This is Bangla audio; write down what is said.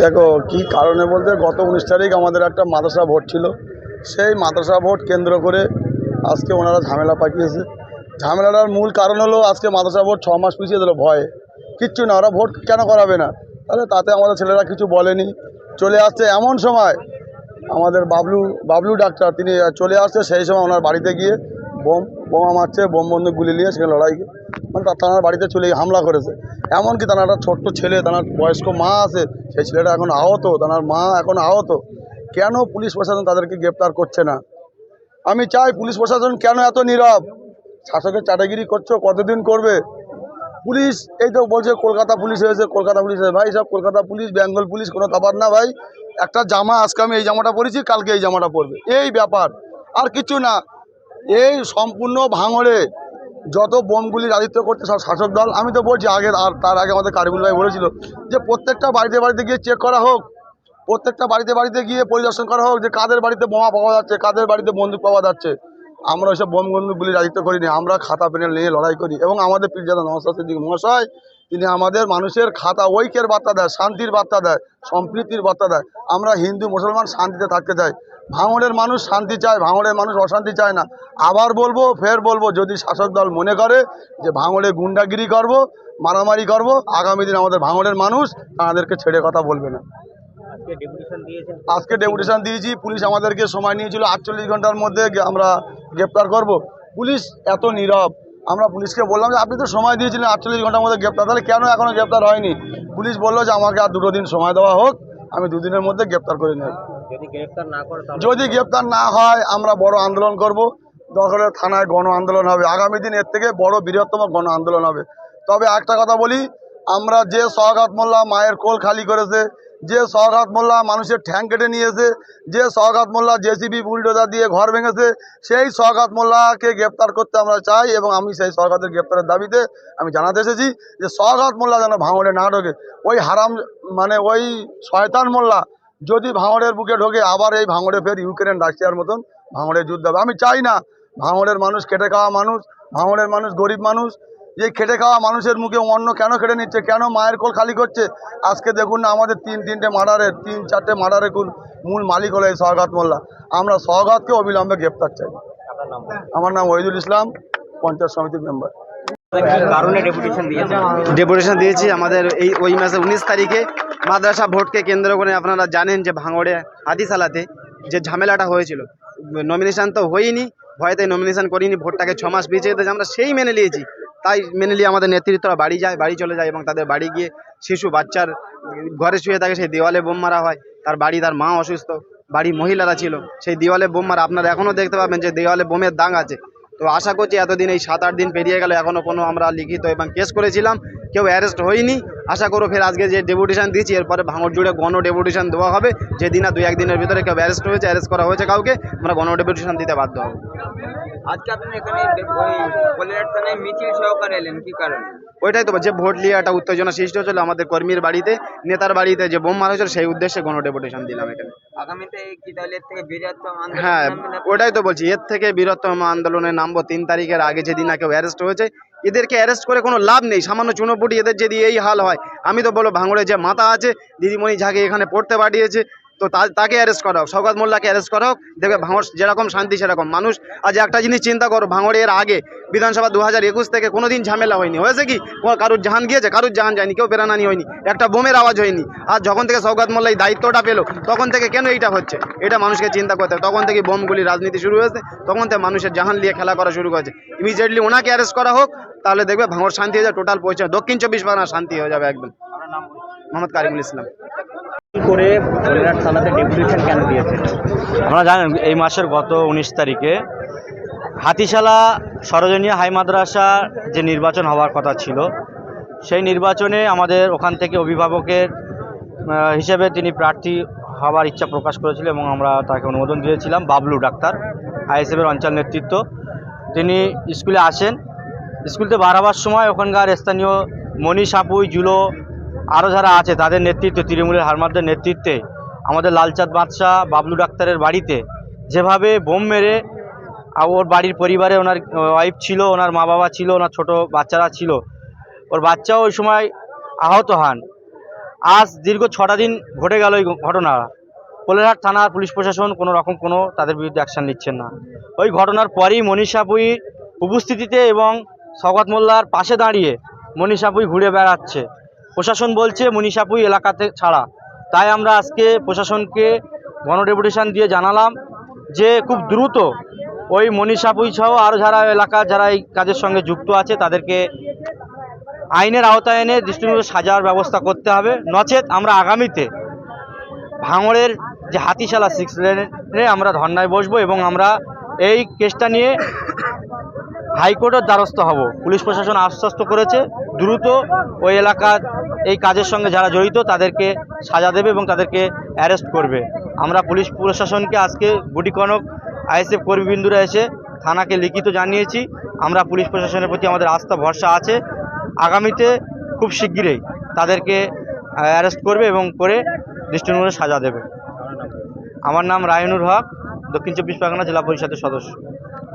দেখো, কি কারণে বলতে গত উনিশ তারিখ আমাদের একটা মাদ্রাসা ভোট ছিল। সেই মাদ্রাসা ভোট কেন্দ্র করে আজকে ওনারা ঝামেলা পাকিয়েছে। ঝামেলাটার মূল কারণ হলো আজকে মাদ্রাসা ভোট ছ মাস পিছিয়ে দিল, ভয়ে। কিচ্ছু না, ওরা ভোট কেন করাবে না? তাহলে তাতে আমাদের ছেলেরা কিছু বলেনি। চলে আসছে এমন সময় আমাদের বাবলু বাবলু ডাক্তার, তিনি চলে আসছে, সেই সময় ওনার বাড়িতে গিয়ে বোম, বোমা মারছে, বোম বন্দুক গুলি নিয়ে সেখানে লড়াই মানে তার বাড়িতে চলে হামলা করেছে। এমনকি তার একটা ছোট্ট ছেলে, তার বয়স্ক মা আছে, সেই ছেলেটা এখন আহত, তার মা এখন আহত। কেন পুলিশ প্রশাসন তাদেরকে গ্রেপ্তার করছে না? আমি চাই পুলিশ প্রশাসন কেন এত নীরব? শাসকের চাটাগিরি করছ, কতদিন করবে? পুলিশ, এই তো বলছে কলকাতা পুলিশ হয়েছে, কলকাতা পুলিশ হয়েছে। ভাই, সব কলকাতা পুলিশ, বেঙ্গল পুলিশ, কোনো তফাৎ না ভাই। একটা জামা আজকে আমি এই জামাটা পরেছি, কালকে এই জামাটা পরবে। এই ব্যাপার, আর কিছু না। এই সম্পূর্ণ ভাঙড়ে। যত বোমগুলি রাজিত্ব করতে সব শাসক দল, আমি তো বলছি আগে আর তার আগে আমাদের কারিবুল ভাই বলেছিল যে প্রত্যেকটা বাড়িতে বাড়িতে গিয়ে চেক করা হোক, প্রত্যেকটা বাড়িতে বাড়িতে গিয়ে পরিদর্শন করা হোক যে কাদের বাড়িতে বোমা পাওয়া যাচ্ছে, কাদের বাড়িতে বন্দুক পাওয়া যাচ্ছে। আমরা ওইসব বোম বন্দুকগুলি রাজিত্ব করিনি, আমরা খাতা পেনে নিয়ে লড়াই করি। এবং আমাদের পীরজাদা নমস্কার সিদ্দিক মহাশয়, তিনি আমাদের মানুষের খাতা, ঐক্যের বার্তা দেয়, শান্তির বার্তা দেয়, সম্প্রীতির বার্তা দেয়। আমরা হিন্দু, মুসলমান শান্তিতে থাকতে চাই। ভাঙড়ের মানুষ শান্তি চায়, ভাঙড়ের মানুষ অশান্তি চায় না। আবার বলব, ফের বলব, যদি শাসক দল মনে করে যে ভাঙড়ে গুন্ডাগিরি করব, মারামারি করব, আগামী দিন আমাদের ভাঙড়ের মানুষ তাদেরকে ছেড়ে কথা বলবে না। আজকে ডেপুটেশন দিয়েছি পুলিশ আমাদেরকে সময় নিয়েছিল আটচল্লিশ ঘণ্টার মধ্যে আমরা গ্রেপ্তার করব। পুলিশ এত নীরব। আমরা পুলিশকে বললাম যে আপনি তো সময় দিয়েছিলেন আটচল্লিশ ঘণ্টার মধ্যে গ্রেপ্তার। তাহলে কেন এখনও গ্রেপ্তার হয়নি? পুলিশ বলল যে আমাকে আর দুটো দিন সময় দেওয়া হোক আমি দুদিনের মধ্যে গ্রেপ্তার করে নেব। যদি গ্রেফতার না যদি গ্রেপ্তার না হয় আমরা বড় আন্দোলন করব। দরকার থানায় গণ আন্দোলন হবে। আগামী দিন এর থেকে বড় বৃহত্তম গণ আন্দোলন হবে। তবে একটা কথা বলি আমরা যে সহগাত মোল্লা মায়ের কোল খালি করেছে যে সহগাত মোল্লা মানুষের ঠ্যাং কেটে নিয়েছে, যে সহগাত মোল্লা জেসিবি বুলডোজার দিয়ে ঘর ভেঙেছে, সেই সহগাত মোল্লাকে গ্রেপ্তার করতে আমরা চাই এবং আমি সেই সহগাতের গ্রেপ্তারের দাবিতে আমি জানাতে এসেছি যে সহগাত মোল্লা যেন ভাঙড়ে না ঢোকে। ওই হারাম মানে ওই শয়তান মোল্লা যদি ভাঙড়ের বুকে ঢোকে, আবার এই ভাঙড়ে ফের ইউক্রেন, রাশিয়ার মতন ভাঙড়ে যুদ্ধ হবে। আমি চাই না ভাঙড়ের মানুষ কেটে খাওয়া মানুষ, ভাঙড়ের মানুষ গরিব মানুষ এই খেটে খাওয়া মানুষের মুখে অন্য কেন খেটে নিচ্ছে? কেন মায়ের কোল খালি করছে? আজকে দেখুন না আমাদের তিন তিনটে মার্ডারের তিন চারটে মার্ডারের কুল মূল মালিক হলো এই সহগাত মোল্লা। আমরা সহগাতকে অবিলম্বে গ্রেপ্তার চাই। আমার নাম ওহিদুল ইসলাম পঞ্চায়েত সমিতির মেম্বার। ডেপুটেশন দিয়েছি আমাদের এই ওই মাসে উনিশ তারিখে মাদ্রাসা ভোটকে কেন্দ্র করে আপনারা জানেন যে ভাঙড়ে হাদিসালাতে যে ঝামেলাটা হয়েছিল। নমিনেশন তো হয়নি ভয়তে নমিনেশন করিনি ভোটটাকে ছ মাস পিছিয়ে দিয়েছে। আমরা সেই মেনে নিয়েছি। তাই মেনলি আমাদের নেতৃত্বরা বাড়ি যায়, বাড়ি চলে যায় এবং তাদের বাড়ি গিয়ে শিশু, বাচ্চার ঘরে শুয়ে থাকে, সেই দেওয়ালে বোম মারা হয়। তার বাড়ি, তার মা অসুস্থ বাড়ি মহিলারা ছিল, সেই দেওয়ালে বোম মারা। আপনারা এখনও দেখতে পাবেন যে দেওয়ালে বোমের দাগ আছে। তো আশা করছি এতদিন এই সাত আট দিন পেরিয়ে গেল এখনও কোনো আমরা লিখিত এবং কেস করেছিলাম, কেউ অ্যারেস্ট হয়নি। আশা করো ফের আজকে যে ডেপুটেশন দিয়েছি, এরপরে ভাঙড় জুড়ে গণ ডেপুটেশন দেওয়া হবে। যেদিন না দুই একদিনের ভিতরে কেউ অ্যারেস্ট হয়েছে অ্যারেস্ট করা হয়েছে কাউকে, আমরা গণ ডেপুটেশন দিতে বাধ্য হব। আজকে আপনি এখানে মিছিল সহকারে এলেন, কি কারণে? ওইটাই তো যে ভোট নিয়ে একটা উত্তেজনা সৃষ্টি হয়েছিল আমাদের কর্মীর বাড়িতে নেতার বাড়িতে যে বোম মারা হয়েছিল সেই উদ্দেশ্যে গণ ডেপুটেশন দিলাম এখানে। হ্যাঁ ওটাই তো বলছি এর থেকে বীরত্তম আন্দোলনে নামবো তিন তারিখের আগে যেদিন না কেউ অ্যারেস্ট হয়েছে এদেরকে অ্যারেস্ট করে কোনো লাভ নেই সামান্য চুনোপুটি এদের যদি এই হাল হয় আমি তো বলো ভাঙড়ে যে মাথা আছে দিদিমণি যাকে এখানে পড়তে পাঠিয়েছে তো তাকে অ্যারেস্ট করা হোক সৌগত মোল্লাকে অ্যারেস্ট করা হোক দেখবে ভাঙড় যেরকম শান্তি সেরকম। মানুষ, আজ একটা জিনিস চিন্তা করো ভাঙড়ে এর আগে বিধানসভা দু হাজার একুশ থেকে কোনো দিন ঝামেলা হয়নি। হয়েছে কি? কারুর জাহান গিয়েছে? কারুর জাহান যায়নি? কেউ পেরানানি হয়নি। একটা বোমের আওয়াজ হয়নি। আর যখন থেকে সৌগত মোল্লা এই দায়িত্বটা পেল, তখন থেকে কেন এইটা হচ্ছে? এটা মানুষকে চিন্তা করতে হবে। তখন থেকে বোমগুলি রাজনীতি শুরু হয়েছে, তখন থেকে মানুষের জাহান নিয়ে খেলা করা শুরু করেছে। ইমিডিয়েটলি ওনাকে অ্যারেস্ট করা হোক, তাহলে দেখবে ভাঙড় শান্তি হয়ে যাবে টোটাল পৌঁছে দক্ষিণ চব্বিশ পরগনা শান্তি হয়ে যাবে একদম। মোহাম্মদ কারিমুল ইসলাম। আপনারা জানেন, এই মাসের গত উনিশ তারিখে হাতিশালা সরোজনীয় হাই মাদ্রাসা যে নির্বাচন হওয়ার কথা ছিল, সেই নির্বাচনে আমাদের ওখান থেকে অভিভাবকের হিসেবে তিনি প্রার্থী হওয়ার ইচ্ছা প্রকাশ করেছিল এবং আমরা তাকে অনুমোদন দিয়েছিলাম, বাবলু ডাক্তার, আইএসএফের অঞ্চল নেতৃত্ব। তিনি স্কুলে আসেন। স্কুলতে বাড়াবার সময় ওখানকার স্থানীয় মনীষ সাপুই জুলো আরও যারা আছে, তাদের নেতৃত্বে, তৃণমূলের হারমারদের নেতৃত্বে, আমাদের লালচাঁদ বাদশাহ, বাবলু ডাক্তারের বাড়িতে, যেভাবে বোম মেরে ওর বাড়ির পরিবারে ওনার ওয়াইফ ছিল, ওনার মা বাবা ছিল, ওনার ছোট বাচ্চারা ছিল, ওর বাচ্চাও ওই সময় আহত হন। আজ দীর্ঘ ছটা দিন ঘটে গেল এই ঘটনা। কোলেরহাট থানার পুলিশ প্রশাসন কোনো রকম কোনো তাদের বিরুদ্ধে অ্যাকশন নিচ্ছেন না। ওই ঘটনার পরই মনীষাপুই উপস্থিতিতে এবং সগত মোল্লার পাশে দাঁড়িয়ে মনীষাপুই ঘুরে বেড়াচ্ছে। প্রশাসন বলছে মনীষাপুই এলাকাতে ছাড়া। তাই আমরা আজকে প্রশাসনকে গণডেপুটেশন দিয়ে জানালাম যে খুব দ্রুত ওই মনীষাপুই সহ আরও যারা এলাকা, যারা এই কাজের সঙ্গে যুক্ত আছে, তাদেরকে আইনের আওতায় এনে দৃষ্টিমূলক সাজার ব্যবস্থা করতে হবে। নচেত আমরা আগামীতে ভাঙড়ের যে হাতিশালা সিক্স লেনে আমরা ধর্নায় বসবো এবং আমরা এই কেসটা নিয়ে হাইকোর্টের দ্বারস্থ হব। পুলিশ প্রশাসন আশ্বস্ত করেছে, দ্রুত ওই এলাকার এই কাজের সঙ্গে যারা জড়িত, তাদেরকে সাজা দেবে এবং তাদেরকে অ্যারেস্ট করবে। আমরা পুলিশ প্রশাসনকে আজকে গুটি কনক আইএসএফ কর্মীবিন্দুরা এসে থানাকে লিখিত জানিয়েছি। আমরা পুলিশ প্রশাসনের প্রতি আমাদের আস্থা, ভরসা আছে। আগামীতে খুব শিগগিরই তাদেরকে অ্যারেস্ট করবে এবং করে দৃষ্টিমূলক সাজা দেবে। আমার নাম রায়নুর হক, দক্ষিণ চব্বিশ পরগনা জেলা পরিষদের সদস্য।